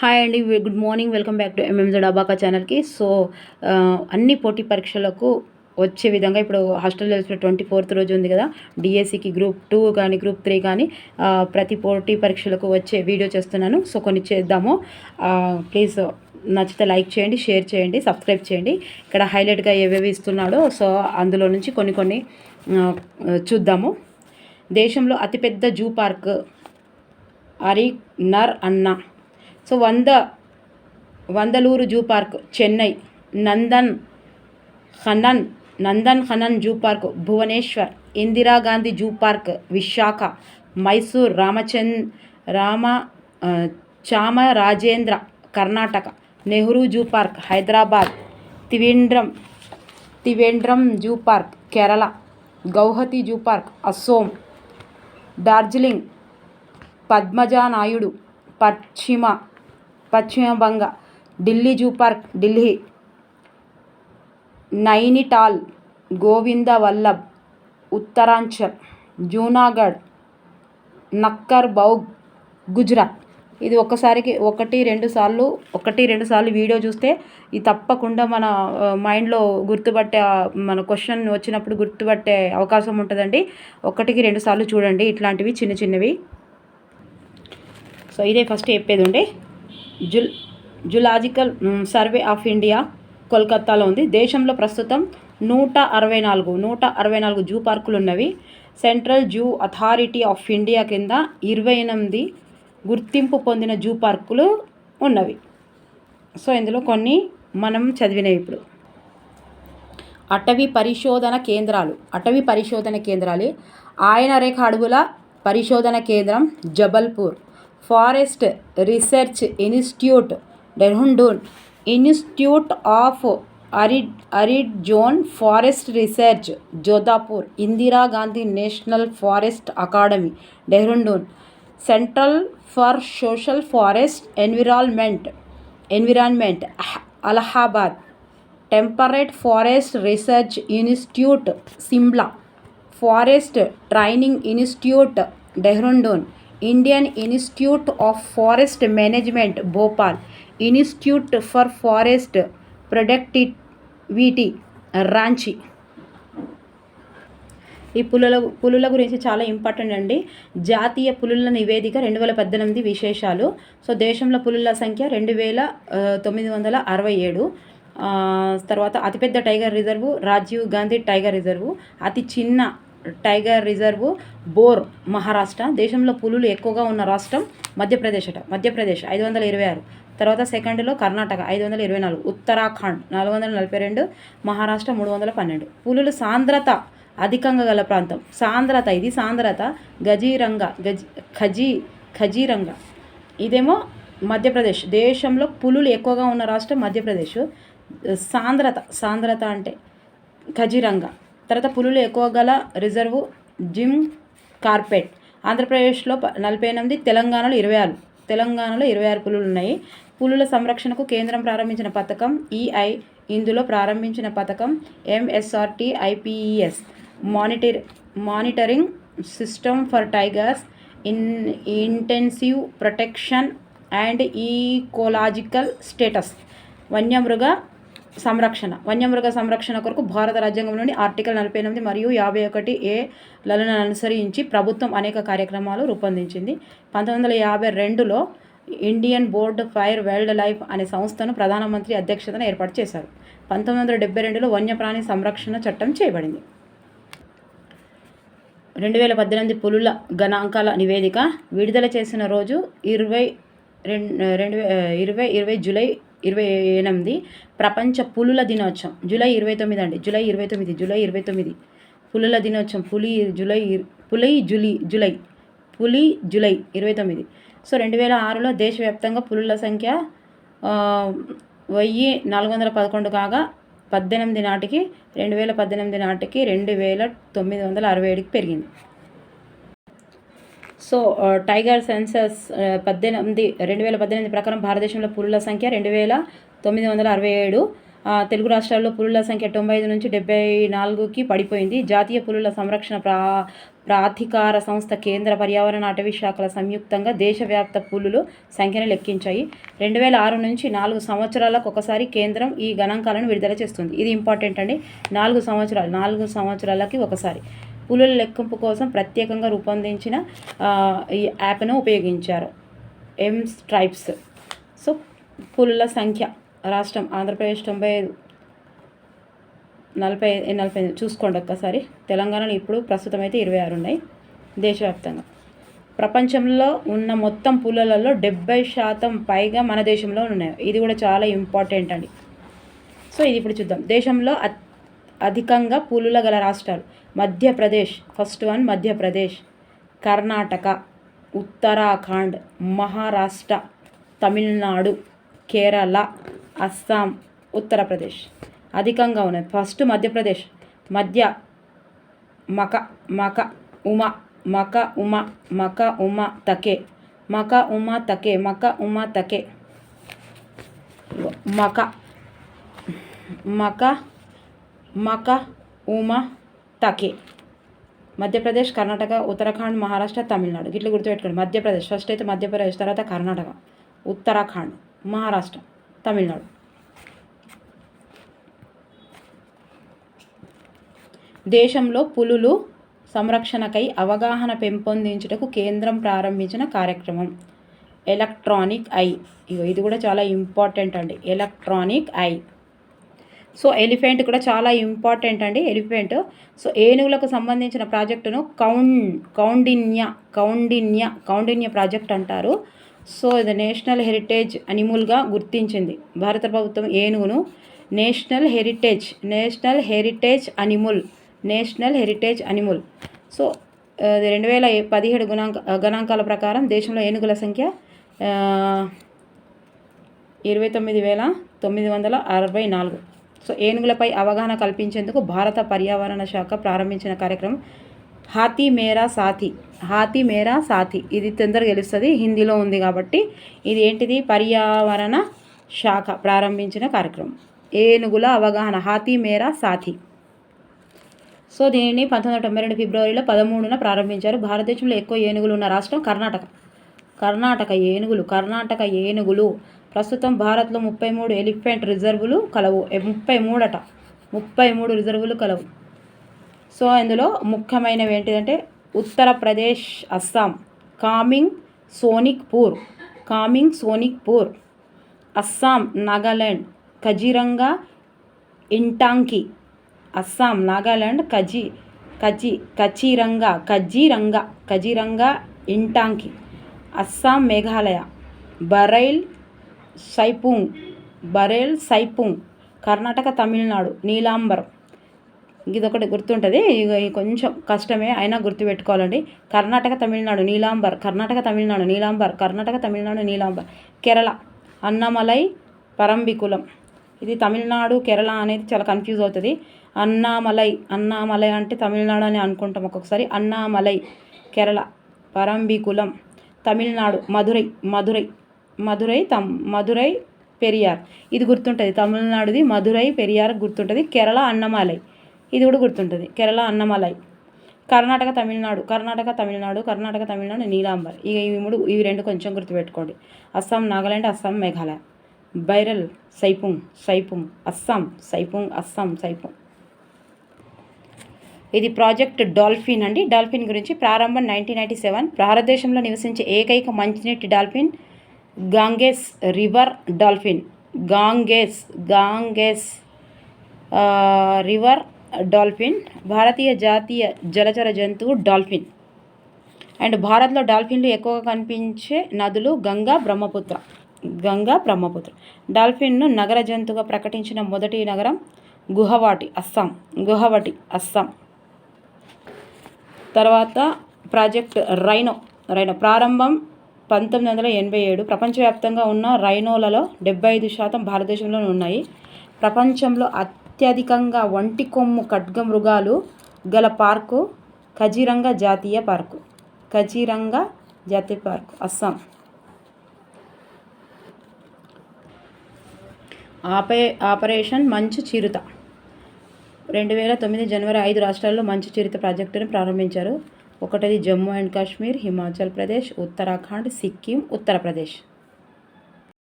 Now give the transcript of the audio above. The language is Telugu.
హాయ్ అండి good morning welcome back to MMZ abaca ఛానల్కి సో అన్ని పోటీ పరీక్షలకు వచ్చే విధంగా ఇప్పుడు హాస్టల్ తెలిసిన ట్వంటీ ఫోర్త్ రోజు ఉంది కదా. డిఎస్సికి గ్రూప్ టూ కానీ గ్రూప్ త్రీ కానీ ప్రతి పోటీ పరీక్షలకు వచ్చే వీడియో చేస్తున్నాను. సో కొన్ని చేద్దాము. ప్లీజ్ నచ్చితే లైక్ చేయండి షేర్ చేయండి సబ్స్క్రైబ్ చేయండి. ఇక్కడ హైలైట్గా ఏవేవి ఇస్తున్నాడో సో అందులో నుంచి కొన్ని కొన్ని చూద్దాము. దేశంలో అతిపెద్ద జూ పార్క్ అరి నర్ అన్న సో వంద Vandalur zoo park Chennai Nandankanan Nandankanan zoo park Bhubaneswar Indira Gandhi zoo park Visakha Mysore Ramachand Rama Chamarajendra Karnataka Nehru zoo park Hyderabad Trivandrum Trivandrum zoo park Kerala Guwahati zoo park Assam Darjeeling Padmaja Naidu Paschim Paschim Banga Delhi zoo park Delhi. Nainital Govinda Vallabh Uttaranchal Junagadh Nakkar బౌగ్ గుజరాత్. ఇది ఒక్కసారికి ఒకటి రెండు సార్లు ఒకటి రెండు సార్లు వీడియో చూస్తే ఇది తప్పకుండా మన మైండ్లో గుర్తుపట్టే మన క్వశ్చన్ వచ్చినప్పుడు గుర్తుపట్టే అవకాశం ఉంటుందండి. ఒకటికి రెండు సార్లు చూడండి ఇట్లాంటివి చిన్న చిన్నవి. సో ఇదే ఫస్ట్ చెప్పేది ఉండే. జుల్ జులాజికల్ సర్వే ఆఫ్ ఇండియా కోల్కత్తాలో ఉంది. దేశంలో ప్రస్తుతం నూట అరవై నాలుగు నూట అరవై నాలుగు జూ పార్కులు ఉన్నవి. Central zoo authority of India కింద ఇరవై ఎనిమిది గుర్తింపు పొందిన జూ పార్కులు ఉన్నవి. సో ఇందులో కొన్ని మనం చదివినవి ఇప్పుడు. అటవీ పరిశోధన కేంద్రాలు అటవీ పరిశోధన కేంద్రాలు. ఆయన రేఖ అడవుల పరిశోధన కేంద్రం Jabalpur. Forest research institute Dehradun institute of arid arid zone forest research Jodhpur Indira Gandhi national forest academy Dehradun centre for social forest environment environment Allahabad temperate forest research institute Shimla forest training institute Dehradun Indian institute of forest management Bhopal. Institute for forest productivity Ranchi. ఈ పులుల పులుల గురించి చాలా ఇంపార్టెంట్ అండి. జాతీయ పులుల నివేదిక రెండు వేల పద్దెనిమిది విశేషాలు. సో దేశంలో పులుల సంఖ్య రెండు వేల తొమ్మిది వందల అరవై ఏడు. తర్వాత అతిపెద్ద tiger reserve Rajiv Gandhi tiger reserve. అతి చిన్న టైగర్ రిజర్వు బోర్ మహారాష్ట్ర దేశంలో పులులు ఎక్కువగా ఉన్న రాష్ట్రం మధ్యప్రదేశ్ అట మధ్యప్రదేశ్ ఐదు వందల ఇరవై ఆరు. తర్వాత సెకండ్లో కర్ణాటక ఐదు వందల ఇరవై నాలుగు ఉత్తరాఖండ్ నాలుగు వందల నలభై రెండు మహారాష్ట్ర మూడు వందల పన్నెండు. పులుల సాంద్రత అధికంగా గల ప్రాంతం. సాంద్రత ఇది సాంద్రత గజీరంగ గజి ఖజీ ఖజీరంగ. ఇదేమో మధ్యప్రదేశ్. దేశంలో పులులు ఎక్కువగా ఉన్న రాష్ట్రం మధ్యప్రదేశ్. సాంద్రత సాంద్రత అంటే ఖజీరంగ. తర్వాత పులులు ఎక్కువ గల రిజర్వు జిమ్ కార్పెట్. ఆంధ్రప్రదేశ్లో ప- నలభై ఎనిమిది తెలంగాణలో ఇరవై ఆరు తెలంగాణలో ఇరవై ఆరు పులులు ఉన్నాయి. పులుల సంరక్షణకు కేంద్రం ప్రారంభించిన పథకం ఈఐ ఇందులో ప్రారంభించిన పథకం ఎంఎస్ఆర్టీ ఐపీఈఎస్ monitor monitoring system for tigers in intensive protection and ecological status. వన్యమృగ సంరక్షణ వన్యమృగ సంరక్షణ కొరకు భారత రాజ్యాంగంలోని ఆర్టికల్ నలభై ఎనిమిది మరియు యాభై ఒకటి ఏ ఏలను అనుసరించి ప్రభుత్వం అనేక కార్యక్రమాలు రూపొందించింది. పంతొమ్మిది వందల యాభై రెండులో Indian board for wildlife అనే సంస్థను ప్రధానమంత్రి అధ్యక్షతన ఏర్పాటు చేశారు. పంతొమ్మిది వందల డెబ్బై రెండులో వన్యప్రాణి సంరక్షణ చట్టం చేయబడింది. రెండు వేల పద్దెనిమిది పులుల గణాంకాల నివేదిక విడుదల చేసిన రోజు ఇరవై రెండు రెండు వే- ఇరవై ఇరవై జూలై ఇరవై ఎనిమిది ప్రపంచ పులుల దినోత్సవం. జూలై ఇరవై తొమ్మిది అండి. జూలై ఇరవై తొమ్మిది జూలై ఇరవై తొమ్మిది. పులుల దినోత్సవం. పులి జూలై పులై జులై జూలై. పులి జూలై ఇరవై తొమ్మిది. సో రెండు వేల ఆరులో దేశవ్యాప్తంగా పులుల సంఖ్య వెయ్యి నాలుగు వందల పదకొండు కాగా పద్దెనిమిది నాటికి రెండు వేల పద్దెనిమిది నాటికి రెండు వేల తొమ్మిది వందల అరవై ఏడుకి పెరిగింది. సో టైగర్ సెన్సస్ పద్దెనిమిది రెండు వేల పద్దెనిమిది ప్రకారం భారతదేశంలో పులుల సంఖ్య రెండు వేల తొమ్మిది వందల అరవై ఏడు. తెలుగు రాష్ట్రాల్లో పులుల సంఖ్య తొంభై ఐదు నుంచి డెబ్బై నాలుగుకి పడిపోయింది. జాతీయ పులుల సంరక్షణ ప్రా ప్రాధికార సంస్థ కేంద్ర పర్యావరణ అటవీ శాఖల సంయుక్తంగా దేశవ్యాప్త పులులు సంఖ్యను లెక్కించాయి. రెండు వేల ఆరు నుంచి నాలుగు సంవత్సరాలకు ఒకసారి కేంద్రం ఈ గణాంకాలను విడుదల చేస్తుంది. ఇది ఇంపార్టెంట్ అండి. నాలుగు సంవత్సరాలు నాలుగు సంవత్సరాలకి ఒకసారి. పులుల లెక్కింపు కోసం ప్రత్యేకంగా రూపొందించిన ఈ యాప్ను ఉపయోగించారు. ఎం స్ట్రైప్స్. సో పులుల సంఖ్య రాష్ట్రం ఆంధ్రప్రదేశ్ తొంభై ఐదు నలభై నలభై ఐదు చూసుకోండి ఒక్కసారి. తెలంగాణలో ఇప్పుడు ప్రస్తుతం అయితే ఇరవై ఆరు ఉన్నాయి దేశవ్యాప్తంగా. ప్రపంచంలో ఉన్న మొత్తం పులులలో డెబ్బై శాతం పైగా మన దేశంలో ఉన్నాయి. ఇది కూడా చాలా ఇంపార్టెంట్ అండి. సో ఇది ఇప్పుడు చూద్దాం. దేశంలో అధికంగా పులుల గల రాష్ట్రాలు. మధ్యప్రదేశ్ ఫస్ట్ వన్ మధ్యప్రదేశ్ కర్ణాటక ఉత్తరాఖండ్ మహారాష్ట్ర తమిళనాడు కేరళ అస్సాం ఉత్తరప్రదేశ్ అధికంగా ఉన్నాయి ఫస్ట్ మధ్యప్రదేశ్ మధ్య మక మక ఉమ మక ఉమ మక ఉమ తకే మక ఉమ తకే మక ఉమ తకే మక మక మక ఉమ తకే. మధ్యప్రదేశ్ కర్ణాటక ఉత్తరాఖండ్ మహారాష్ట్ర తమిళనాడు. ఇట్లా గుర్తుపెట్టుకోండి. మధ్యప్రదేశ్. ఫస్ట్ అయితే మధ్యప్రదేశ్ తర్వాత కర్ణాటక. ఉత్తరాఖండ్ మహారాష్ట్ర తమిళనాడు. దేశంలో పులులు సంరక్షణకై అవగాహన పెంపొందించుటకు కేంద్రం ప్రారంభించిన కార్యక్రమం. Electronic eye. ఇది కూడా చాలా ఇంపార్టెంట్ అండి. Electronic I. సో ఎలిఫెంట్ కూడా చాలా ఇంపార్టెంట్ అండి ఎలిఫెంట్. సో ఏనుగులకు సంబంధించిన ప్రాజెక్టును కౌన్ కౌండిన్య కౌండిన్య కౌండిన్య ప్రాజెక్ట్ అంటారు. సో ఇది నేషనల్ హెరిటేజ్ అనిమల్గా గుర్తించింది. భారత ప్రభుత్వం ఏనుగును national heritage national heritage animal national heritage animal. So రెండు వేల పదిహేడు గుణాంక గణాంకాల ప్రకారం దేశంలో ఏనుగుల సంఖ్య ఇరవై తొమ్మిది వేల తొమ్మిది వందల అరవై నాలుగు. సో ఏనుగులపై అవగాహన కల్పించేందుకు భారత పర్యావరణ శాఖ ప్రారంభించిన కార్యక్రమం హాతీ మేరా సాథి హాతీ మేరా సాథి ఇది తొందరగా గెలుస్తుంది హిందీలో ఉంది కాబట్టి ఇది ఏంటిది? పర్యావరణ శాఖ ప్రారంభించిన కార్యక్రమం. ఏనుగుల అవగాహన. హాతీ మేరా సాథి సో దీనిని పంతొమ్మిది వందల తొంభై రెండు ఫిబ్రవరిలో పదమూడున ప్రారంభించారు. భారతదేశంలో ఎక్కువ ఏనుగులు ఉన్న రాష్ట్రం కర్ణాటక. కర్ణాటక ఏనుగులు. కర్ణాటక ఏనుగులు. ప్రస్తుతం భారత్లో ముప్పై మూడు ఎలిఫెంట్ రిజర్వులు కలవు. ముప్పై మూడట. ముప్పై మూడు రిజర్వులు కలవు. సో ఇందులో ముఖ్యమైనవి ఏంటిదంటే ఉత్తరప్రదేశ్ అస్సాం. Kameng Sonitpur Kameng Sonitpur Assam Nagaland Kaziranga Intanki. అస్సాం నాగాల్యాండ్ కజి కజి కచిరంగా కజిరంగా కజిరంగా ఇంటాంకి. అస్సాం మేఘాలయ. బరైల్ సైపుంగ్ బరేల్ సైపుంగ్ కర్ణాటక తమిళనాడు నీలాంబరం. ఇది ఒకటి గుర్తుంటుంది. ఇక ఇది కొంచెం కష్టమే అయినా గుర్తుపెట్టుకోవాలండి. కర్ణాటక తమిళనాడు నీలాంబర్ కర్ణాటక తమిళనాడు నీలాంబర్ కర్ణాటక తమిళనాడు నీలాంబర్ కేరళ అన్నమలై పరంబికులం. ఇది తమిళనాడు కేరళ అనేది చాలా కన్ఫ్యూజ్ అవుతుంది. అన్నామలై అన్నామలై అంటే తమిళనాడు అని అనుకుంటాం ఒక్కొక్కసారి. అన్నామలై కేరళ పరంబికులం తమిళనాడు మధురై మధురై. మధురై తమ్ మధురై పెరియార్. ఇది గుర్తుంటుంది. తమిళనాడుది మధురై పెరియార్ గుర్తుంటుంది. కేరళ అన్నమాలై. ఇది కూడా గుర్తుంటుంది. కేరళ అన్నమాలై. కర్ణాటక తమిళనాడు. కర్ణాటక తమిళనాడు. కర్ణాటక తమిళనాడు నీలాంబర్. ఇక ఇవి మూడు ఇవి రెండు కొంచెం గుర్తుపెట్టుకోండి. అస్సాం నాగాలాండ్ అస్సాం మేఘాలయ. బైరల్ సైపుంగ్ సైపుంగ్. అస్సాం సైపుంగ్ అస్సాం సైపుంగ్. ఇది ప్రాజెక్ట్ డాల్ఫిన్ అండి. డాల్ఫిన్ గురించి ప్రారంభం నైన్టీన్ నైంటీ సెవెన్. భారతదేశంలో నివసించే ఏకైక మంచినీటి dolphin Ganges river dolphin. Ganges Ganges river dolphin. భారతీయ జాతీయ జలచర జంతువు డాల్ఫిన్. అండ్ భారత్లో డాల్ఫిన్లు ఎక్కువగా కనిపించే నదులు గంగా బ్రహ్మపుత్ర. గంగా బ్రహ్మపుత్ర. డాల్ఫిన్ను నగర జంతువుగా ప్రకటించిన మొదటి నగరం గుహవాటి అస్సాం. గుహవటి అస్సాం. తర్వాత ప్రాజెక్ట్ రైనో. రైనో. ప్రారంభం పంతొమ్మిది వందల ఎనభై ఏడు ప్రపంచవ్యాప్తంగా ఉన్న రైనోలలో డెబ్బై ఐదు శాతం భారతదేశంలోనే ఉన్నాయి. ప్రపంచంలో అత్యధికంగా వంటి కొమ్ము ఖడ్గమృగాలు గల పార్కు కజిరంగా జాతీయ పార్కు. కజిరంగా జాతీయ పార్కు అస్సాం. ఆపే ఆపరేషన్ మంచు చిరుత. రెండు వేల తొమ్మిది జనవరి ఐదు రాష్ట్రాల్లో మంచు చిరుత ప్రాజెక్టును ప్రారంభించారు. ఒకటిది జమ్మూ అండ్ కాశ్మీర్ హిమాచల్ ప్రదేశ్ ఉత్తరాఖండ్ సిక్కిం ఉత్తరప్రదేశ్.